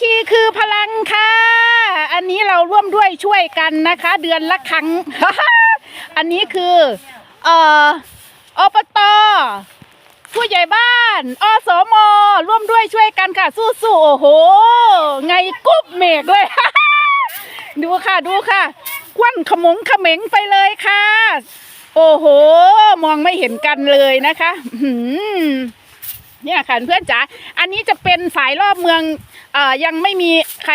คีคือพลังค่ะ อันนี้เราร่วมด้วยช่วยกันนะคะ เดือนละครั้ง อันนี้คือเอ่ออบตผู้ใหญ่บ้าน อสม ร่วมด้วยช่วยกันค่ะ สู้ๆ โอ้โห ไงกุ๊บเมฆด้วยดูค่ะ ดูค่ะ ควันขมงขมงไปเลยค่ะ โอ้โห มองไม่เห็นกันเลยนะคะ อื เนี่ยค่ะเพื่อนจ๋าอันนี้จะเป็นสายรอบเมืองเอ่อยังไม่มีใคร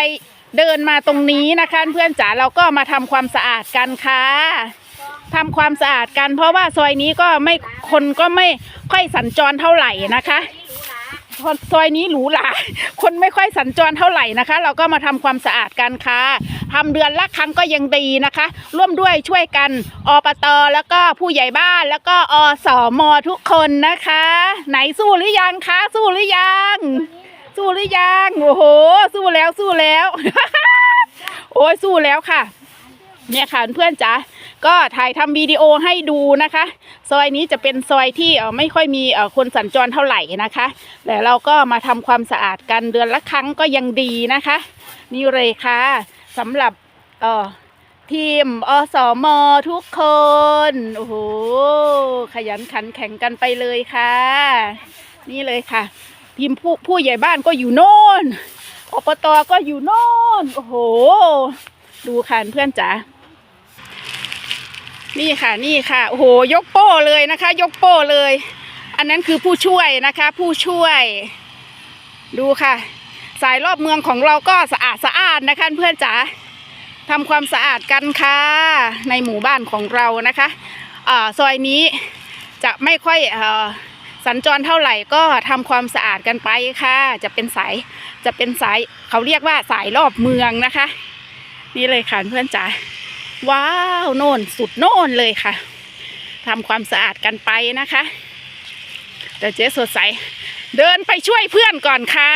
เดินมาตรงนี้นะคะ เพื่อนจ๋าเราก็มาทำความสะอาดกันค่ะทำความสะอาดกัน เพราะว่าซอยนี้ก็ไม่คนก็ไม่ค่อยสัญจรเท่าไหร่นะคะ ซอยนี้หรูหราคนไม่ค่อยสัญจรเท่าไหร่นะคะ เราก็มาทำความสะอาดกันค่ะทำเดือนละครั้งก็ยังดีนะคะ ร่วมด้วยช่วยกันอปตแล้วก็ผู้ใหญ่บ้านแล้วก็อสมทุกคนนะคะ ไหนสู้หรือยังคะสู้หรือยัง สู้หรือยังโอ้โห สู้แล้วสู้แล้ว โอ้ยสู้แล้วค่ะ เนี่ยค่ะเพื่อนจ๋า ก็ถ่ายทำวิดีโอให้ดูนะคะ ซอยนี้จะเป็นซอยที่ไม่ค่อยมีคนสัญจรเท่าไหร่นะคะแต่เราก็มาทำความสะอาดกันเดือนละครั้งก็ยังดีนะคะ นี่เลยค่ะสำหรับเอ่อทีมอสมทุกคนโอ้โหขยันขันแข่งกันไปเลยค่ะ นี่เลยค่ะ ทีมผู้ผู้ใหญ่บ้านก็อยู่โน่นอบตก็อยู่โน่นโอ้โห ดูค่ะเพื่อนจ๋า นี่ค่ะนี่ค่ะโอ้โหยกโป้เลยนะคะ ยกโป้เลย อันนั้นคือผู้ช่วยนะคะ ผู้ช่วย ดูค่ะ สายรอบเมืองของเราก็สะอาดสะอาดนะคะเพื่อนจ๋าทำความสะอาดกันค่ะ ในหมู่บ้านของเรานะคะอซอยนี้จะไม่ค่อยอสัญจรเท่าไหร่ก็ทำความสะอาดกันไปค่ะ จะเป็นสายจะเป็นสายเขาเรียกว่าสายรอบเมืองนะคะ นี่เลยค่ะเพื่อนจ๋า ว้าวโน่นสุดโน่นเลยค่ะทำความสะอาดกันไปนะคะแต่เจ๊สดใส เดินไปช่วยเพื่อนก่อนค่ะ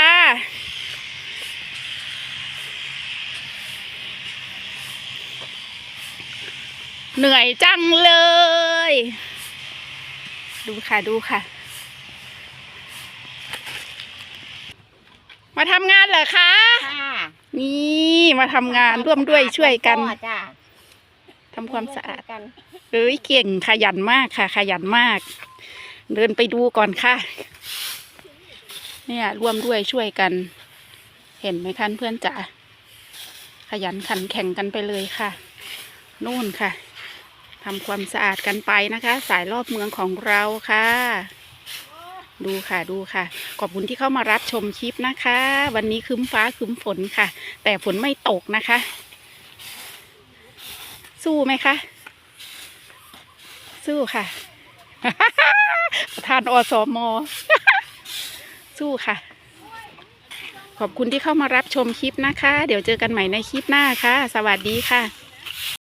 เหนื่อยจังเลย ดูค่ะดูค่ะ มาทำงานเหรอคะ ค่ะ นี่มาทำงานร่วมด้วยช่วยกัน จ้ะ ทำความสะอาดกันเอ้ยเก่งขยันมากค่ะ ขยันมาก เดินไปดูก่อนค่ะ เนี่ยร่วมด้วยช่วยกัน เห็นไหมคะเพื่อนจ๋าขยันขันแข่งกันไปเลยค่ะ นู่นค่ะทำความสะอาดกันไปนะคะ สายรอบเมืองของเราค่ะ ดูค่ะดูค่ะ ขอบคุณที่เข้ามารับชมคลิปนะคะ วันนี้ครึ้มฟ้าครึ้มฝนค่ะ แต่ฝนไม่ตกนะคะ สู้ไหมคะ สู้ค่ะ ประธานอสมสู้ค่ะ ขอบคุณที่เข้ามารับชมคลิปนะคะ เดี๋ยวเจอกันใหม่ในคลิปหน้าค่ะ สวัสดีค่ะ